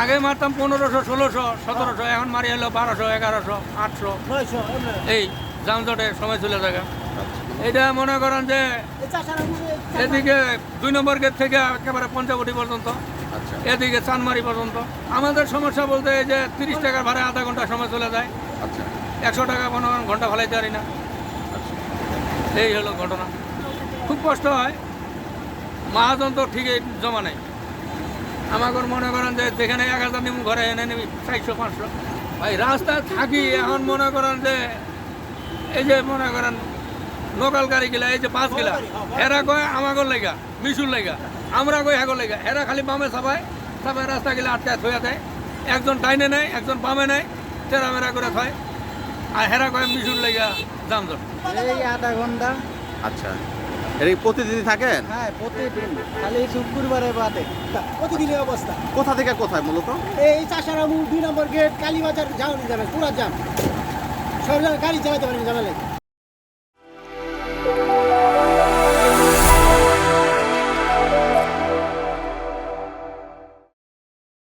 আগে মারতাম পনেরোশো ষোলোশো সতেরোশো এখন মারি হলো বারোশো এগারোশো আটশো। এই যানজটে সময় চলে যায় এটা মনে করেন যে এদিকে দুই নম্বর গেট থেকে একেবারে পঞ্চাবটি পর্যন্ত। আচ্ছা। এদিকে চানমারি পর্যন্ত। আমাদের সমস্যা বলতে এই যে তিরিশ টাকার ভাড়া আধা ঘণ্টা সময় চলে যায়। আচ্ছা। একশো টাকা মনে করেন ঘণ্টা ফেলাইতে পারি না। আচ্ছা। এই হলো ঘটনা। খুব কষ্ট হয়। মহাজন তো ঠিকই জমা নেই। আমাকে মনে করেন যে যেখানে এক হাজার নিমু ঘরে এনে নিবি চারশো পাঁচশো। ভাই রাস্তায় থাকি এখন মনে করেন যে এই যে মনে করেন লোকাল গাড়ি গিলা এই যে বাস গিলা এরা কয় আমাগর লেগা মিশুর লেগা আমরা কই হ্যাগর লেগা। এরা খালি বামে চাপায় চাপায় রাস্তা গিলা আটকায় থইয়া দেয়। একজন ডাইনে নেয় একজন বামে নেয় তেরা মেরা করে থয়। আর হেরা কয় মিশুর লেগা যানজট। এই আধা ঘণ্টা। আচ্ছা। এটা প্রতিদিনই থাকেন? হ্যাঁ প্রতিদিন। খালি শুক্রবারে বাদে। প্রতিদিনের অবস্থা। কোথা থেকে কোথায় মূলত? এই চাষারামু দুই নম্বর গেট কালীবাজার যাওয়া যাবে পুরা জাম। সব গাড়ি চালাতে পারেন জানা লাগে